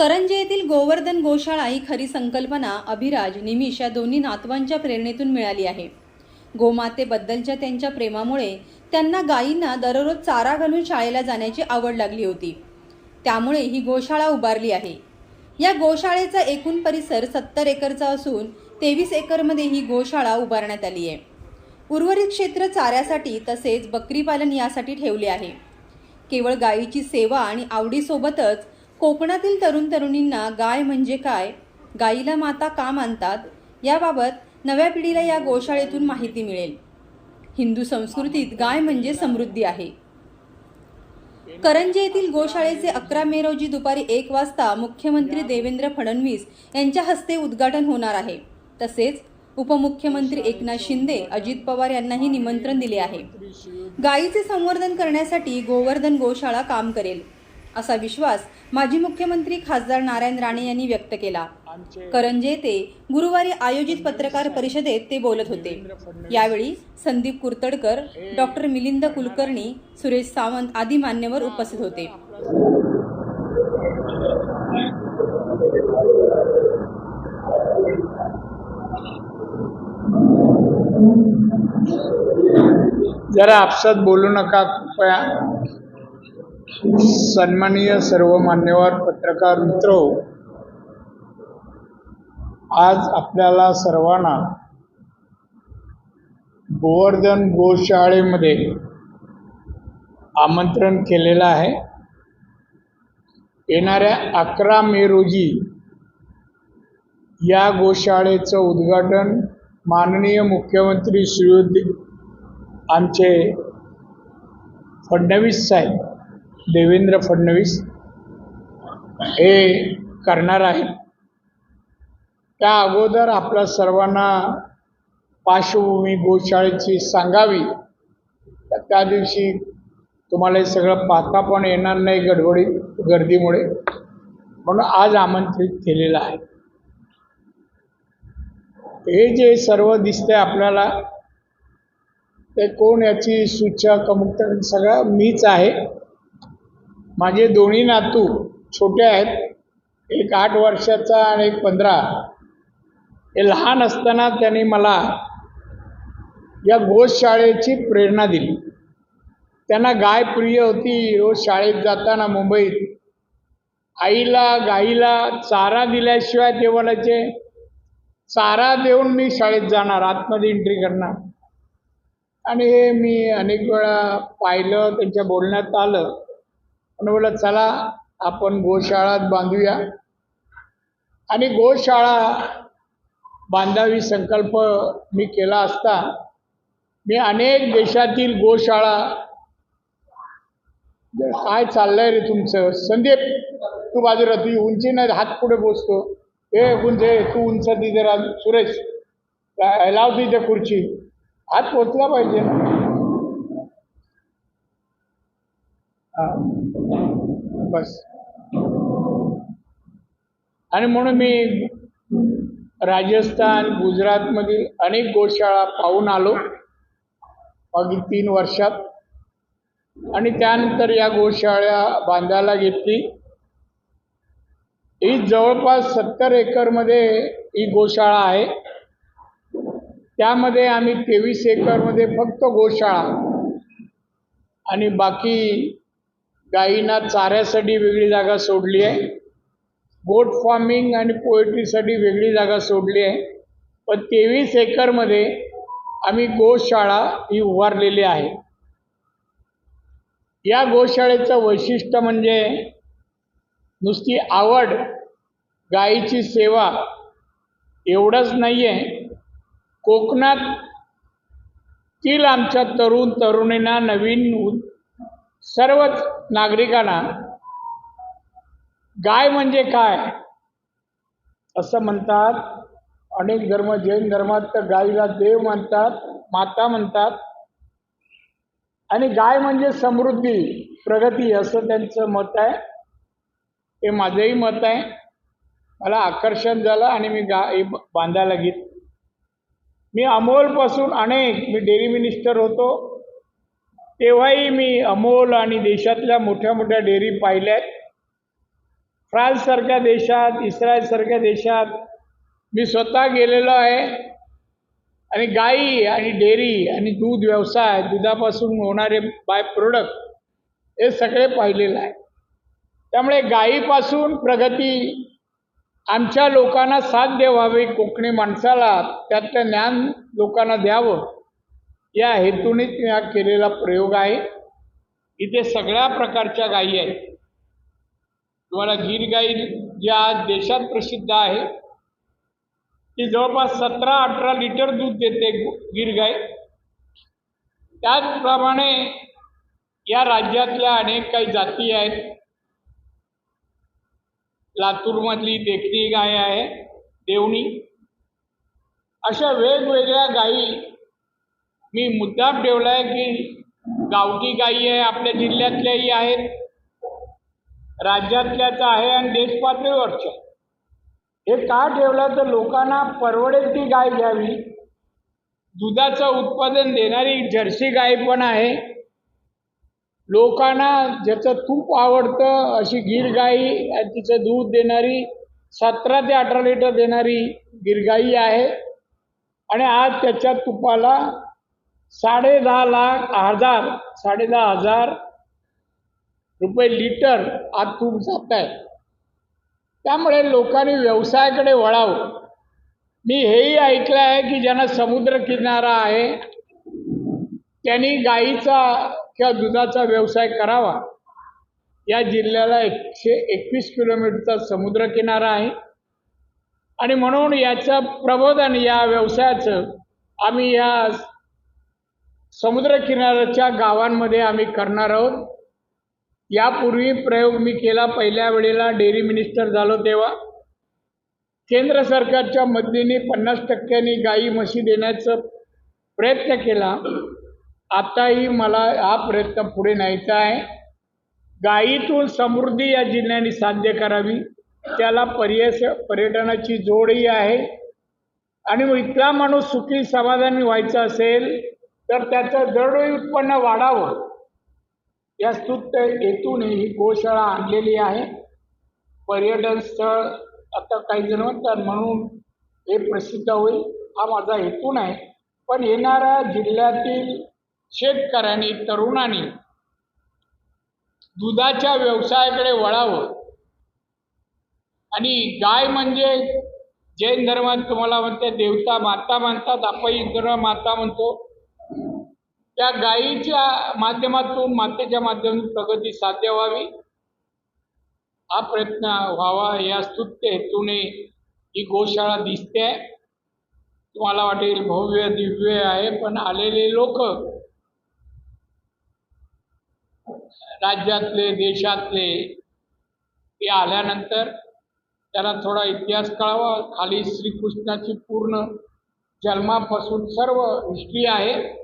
करंजे येथील गोवर्धन गोशाळा ही खरी संकल्पना अभिराज निमिष या दोन्ही नातवांच्या प्रेरणेतून मिळाली आहे. गोमातेबद्दलच्या त्यांच्या प्रेमामुळे त्यांना गायींना दररोज चारा घालून शाळेला जाण्याची आवड लागली होती. त्यामुळे ही गोशाळा उभारली आहे. या गोशाळेचा एकूण परिसर सत्तर एकरचा असून तेवीस एकरमध्ये ही गोशाळा उभारण्यात आली आहे. उर्वरित क्षेत्र चाऱ्यासाठी तसेच बकरीपालन यासाठी ठेवले आहे. केवळ गायीची सेवा आणि आवडीसोबतच कोकणातील तरुण तरुणींना गाय म्हणजे काय गायीला माता का मानतात याबाबत नव्या पिढीला या गोशाळेतून माहिती मिळेल. हिंदू संस्कृतीत गाय म्हणजे समृद्धी आहे. करंजे येथील गोशाळेचे अकरा मे रोजी दुपारी एक वाजता मुख्यमंत्री देवेंद्र फडणवीस यांच्या हस्ते उद्घाटन होणार आहे. तसेच उपमुख्यमंत्री एकनाथ शिंदे अजित पवार यांनाही निमंत्रण दिले आहे. गायीचे संवर्धन करण्यासाठी गोवर्धन गोशाळा काम करेल. असा विश्वास माजी मुख्यमंत्री खासदार नारायण राणे यांनी व्यक्त केला. करंजे येथे गुरुवारी आयोजित पत्रकार परिषदेत ते बोलत होते. यावेळी संदीप कुर्तडकर डॉक्टर मिलिंद कुलकर्णी सुरेश सावंत आदी मान्यवर उपस्थित होते. जरा आपसात बोलू नका कृपया सन्माननीय सर्व मान्यवर पत्रकार मित्र आज आपल्याला सर्वांना गोवर्धन गोशाळेमध्ये आमंत्रण केलेलं आहे. येणाऱ्या अकरा मे रोजी या गोशाळेचं उद्घाटन माननीय मुख्यमंत्री श्रीयुद्ध आमचे फडणवीस साहेब देवेंद्र फडणवीस हे करणार आहे त्या अगोदर आपल्या सर्वांना पार्श्वभूमी गोशाळेची सांगावी. तर त्या दिवशी तुम्हाला हे सगळं पाहता पण येणार नाही गडबडी गर्दीमुळे. म्हणून आज आमंत्रित केलेलं आहे. हे जे सर्व दिसते आपल्याला ते कोण याची सूचक अमुक सगळं मीच आहे. माझे दोन्ही नातू छोटे आहेत. एक आठ वर्षाचा आणि एक पंधरा. हे लहान असताना त्यांनी मला या गोशाळेची प्रेरणा दिली. त्यांना गाय प्रिय होती. रोज शाळेत जाताना मुंबईत आईला गाईला चारा दिल्याशिवाय ते म्हणायचे चारा देऊन मी शाळेत जाणार आतमध्ये एंट्री करणार. आणि हे मी अनेक वेळा पाहिलं. त्यांच्या बोलण्यात आलं. पण चला आपण गोशाळात बांधूया. आणि गोशाळा बांधावी संकल्प मी केला असता मी अनेक देशातील गोशाळा काय चाललंय रे तुमचं? संदीप तू बाजूला तू उंची नाही हात पुढे बोसतो. हे उंच तू उंच तिथे राह सुरेश लाव तिथे खुर्ची. हात पोचला पाहिजे ना हा. बस. आणि म्हणून मी राजस्थान गुजरातमधील अनेक गोशाळा पाहून आलो. मागील तीन वर्षात. आणि त्यानंतर या गोशाळा बांधायला घेतली. ही जवळपास सत्तर एकरमध्ये ही गोशाळा आहे. त्यामध्ये आम्ही तेवीस एकरमध्ये फक्त गोशाळा आणि बाकी गायींना चाऱ्यासाठी वेगळी जागा सोडली आहे. गोट फार्मिंग आणि पोएट्रीसाठी वेगळी जागा सोडली आहे. पण तेवीस एकरमध्ये आम्ही गोशाळा ही उभारलेली आहे. या गोशाळेचं वैशिष्ट्य म्हणजे नुसती आवड गायीची सेवा एवढंच नाही आहे कोकणातील आमच्या तरुण तरुणींना नवीन सर्वच नागरिकांना गाय म्हणजे काय असं म्हणतात. अनेक धर्म जैन धर्मात तर गायीला देव म्हणतात माता म्हणतात. आणि गाय म्हणजे समृद्धी प्रगती असं त्यांचं मत आहे. हे माझंही मत आहे. मला आकर्षण झालं आणि मी गाय बांधायला घेत मी अमोलपासून अनेक मी डेअरी मिनिस्टर होतो. तेव्हाही मी अमोल आणि देशातल्या मोठ्या मोठ्या डेअरी पाहिल्या आहेत फ्रान्ससारख्या देशात इस्रायलसारख्या देशात मी स्वतः गेलेलो आहे. आणि गाई आणि डेअरी आणि दूध व्यवसाय दुधापासून होणारे बाय प्रोडक्ट हे सगळे पाहिलेलं आहे. त्यामुळे गायीपासून प्रगती आमच्या लोकांना साध्य व्हावी कोकणी माणसाला त्यातलं ज्ञान लोकांना द्यावं. या हेतूनेच हा केलेला प्रयोग आहे. इथे सगळ्या प्रकारच्या गायी आहेत. तुम्हाला गीर गाई ज्या आज देशात प्रसिद्ध आहे. ती जवळपास सतरा अठरा लिटर दूध देते गीर गाय. त्याचप्रमाणे या राज्यातल्या अनेक काही जाती आहेत. लातूरमधली देखणी गाय आहे देवणी. अशा वेगवेगळ्या गायी मी मुद्दाम ठेवला आहे की गावठी गायी आहे आपल्या जिल्ह्यातल्याही आहेत राज्यातल्याच आहे आणि देशपातळीवरच्या. हे का ठेवलं तर लोकांना परवडेल ती गाय घ्यावी. दुधाचं उत्पादन देणारी जर्सी गाय पण आहे. लोकांना ज्याचं तूप आवडतं अशी गिर गाई तिचं दूध देणारी सतरा ते अठरा लिटर देणारी गिरगाई आहे. आणि आज त्याच्या तुपाला साडे दहा लाख हजार साडे दहा हजार रुपये लिटर आज तूप जात आहे त्यामुळे लोकांनी व्यवसायाकडे वळावं. मी हेही ऐकलं आहे की ज्यांना समुद्र किनारा आहे त्यांनी गाईचा किंवा दुधाचा व्यवसाय करावा. या जिल्ह्याला एकशे एकवीस किलोमीटरचा समुद्र किनारा आहे. आणि म्हणून याचं प्रबोधन या व्यवसायाचं आम्ही या समुद्रकिनाऱ्याच्या गावांमध्ये आम्ही करणार आहोत. यापूर्वी प्रयोग मी केला. पहिल्या वेळेला डेअरी मिनिस्टर झालो तेव्हा. केंद्र सरकारच्या मदतीने पन्नास टक्क्यांनी गाई म्हशी देण्याचा प्रयत्न केला. आताही मला हा प्रयत्न पुढे न्यायचा आहे. गायीतून समृद्धी या जिल्ह्याने साध्य करावी. त्याला पर्यस पर्यटनाची जोडही आहे. आणि इथला माणूस सुखी समाधानी व्हायचा असेल तर त्याचं दरडोई उत्पन्न वाढावं. या स्तुत्य हेतूने ही गोशाळा आणलेली आहे. पर्यटन स्थळ आता काही जण म्हणतात म्हणून हे प्रसिद्ध होईल. हा माझा हेतू नाही. पण येणाऱ्या जिल्ह्यातील शेतकऱ्यांनी तरुणांनी दुधाच्या व्यवसायाकडे वळावं. आणि गाय म्हणजे जैन धर्मात तुम्हाला म्हणते देवता माता मानतात आपण इंद्र माता म्हणतो. त्या गायीच्या माध्यमातून मातेच्या माध्यमातून प्रगती साध्य व्हावी. हा प्रयत्न व्हावा या स्तुत्य हेतूने ही गोशाळा दिसते. आहे तुम्हाला वाटेल भव्य दिव्य आहे पण आलेले लोक राज्यातले देशातले ते आल्यानंतर त्याला थोडा इतिहास कळावा. खाली श्रीकृष्णाची पूर्ण जन्मापासून सर्व हिस्ट्री आहे.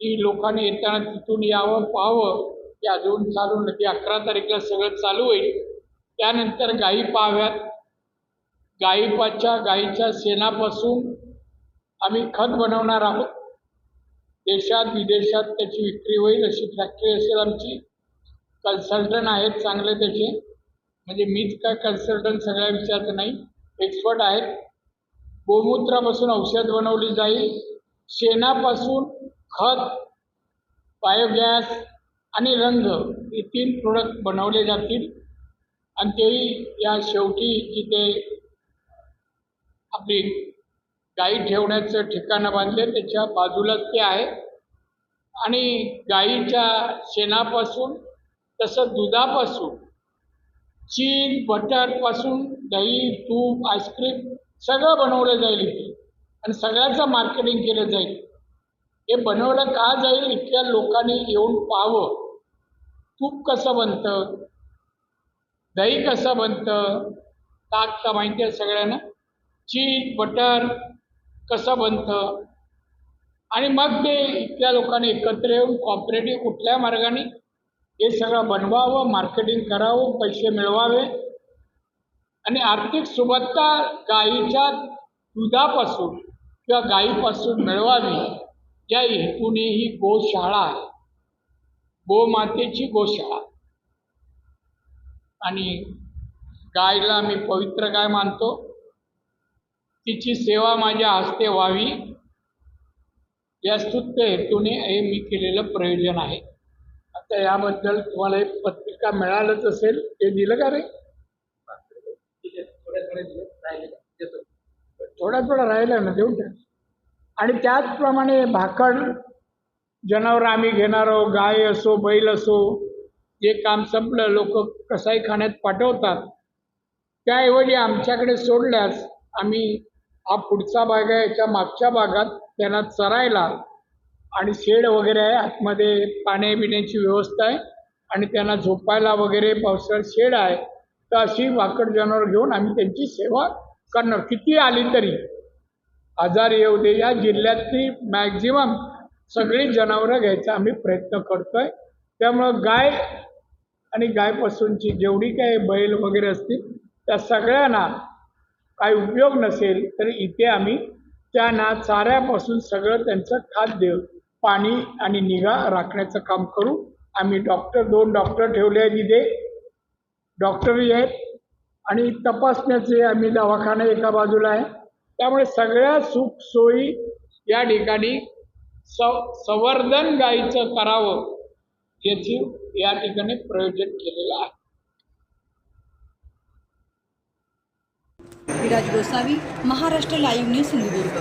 ती लोकांनी येताना तिथून यावं पाहावं ते अजून चालू नक्की अकरा तारखेला सगळं चालू होईल. त्यानंतर गायी पाहाव्यात. गायीपाच्या गायीच्या शेणापासून आम्ही खत बनवणार आहोत. देशात विदेशात त्याची विक्री होईल अशी फॅक्टरी असेल आमची. कन्सल्टंट आहेत चांगले त्याचे. म्हणजे मीच काय कन्सल्टंट सगळ्या विचारत नाही. एक्सपर्ट आहेत. गोमूत्रापासून औषध बनवली जाईल. शेणापासून खत बायोगॅस आणि रंग हे तीन प्रोडक्ट बनवले जातील. आणि तेही या शेवटी जिथे आपली गाई ठेवण्याचं ठिकाणं बांधले त्याच्या बाजूलाच ते आहे. आणि गाईच्या शेणापासून तसं दुधापासून चीज बटरपासून दही तूप आईस्क्रीम सगळं बनवलं जाईल इथे. आणि सगळ्याचं मार्केटिंग केलं जाईल. हे बनवलं का जाईल इथल्या लोकांनी येऊन पाहावं तूप कसं बनतं? दही कसं बनतं? ताक तर माहिती आहे सगळ्यांना? चीज बटर कसं बनतं? आणि मग ते इथल्या लोकांनी एकत्र येऊन कॉपरेटिव्ह कुठल्या मार्गाने हे सगळं बनवावं मार्केटिंग करावं पैसे मिळवावे? आणि आर्थिक सुबत्ता गाईच्या दुधापासून किंवा गायीपासून मिळवावी? या हेतूने ही गोशाळा आहे गोमातेची गोशाळा. आणि गायला मी पवित्र गाय मानतो. तिची सेवा माझ्या हस्ते व्हावी. या स्तुत्य हेतूने हे मी केलेलं प्रयोजन आहे. आता याबद्दल तुम्हाला एक पत्रिका मिळालंच असेल ते दिलं का रे? थोडा थोडा राहिला ना देऊन टाक. आणि त्याचप्रमाणे भाकड जनावर आम्ही घेणार आहोत गाय असो बैल असो जे काम संपलं लोक कसाई खाण्यात पाठवतात त्याऐवजी आमच्याकडे सोडल्यास आम्ही हा पुढचा भाग आहे याच्या मागच्या भागात त्यांना चरायला आणि शेड वगैरे आहे आतमध्ये पाण्या बिण्याची व्यवस्था आहे आणि त्यांना झोपायला वगैरे पावसाळ्यात शेड आहे तर अशी वाकड जनावर घेऊन आम्ही त्यांची सेवा करणार. किती आली तरी आजार येऊ दे या जिल्ह्यातली मॅक्झिमम सगळी जनावरं घ्यायचा आम्ही प्रयत्न करतोय. त्यामुळं गाय आणि गायपासूनची जेवढी काही बैल वगैरे असतील त्या सगळ्यांना काही उपयोग नसेल तर इथे आम्ही त्यांना चाऱ्यापासून सगळं त्यांचं खाद्य पाणी आणि निगा राखण्याचं काम करू. आम्ही डॉक्टर दोन डॉक्टर ठेवले आहेत इथे. डॉक्टरही आहेत आणि तपासण्याचे आम्ही दवाखाना एका बाजूला आहे. त्यामुळे सगळ्या सुख सोयी या ठिकाणी स संवर्धन गायीचं करावं याची या ठिकाणी प्रयोजन केलेलं आहे. Viraj Gosavi Maharashtra live news Sindhudurg.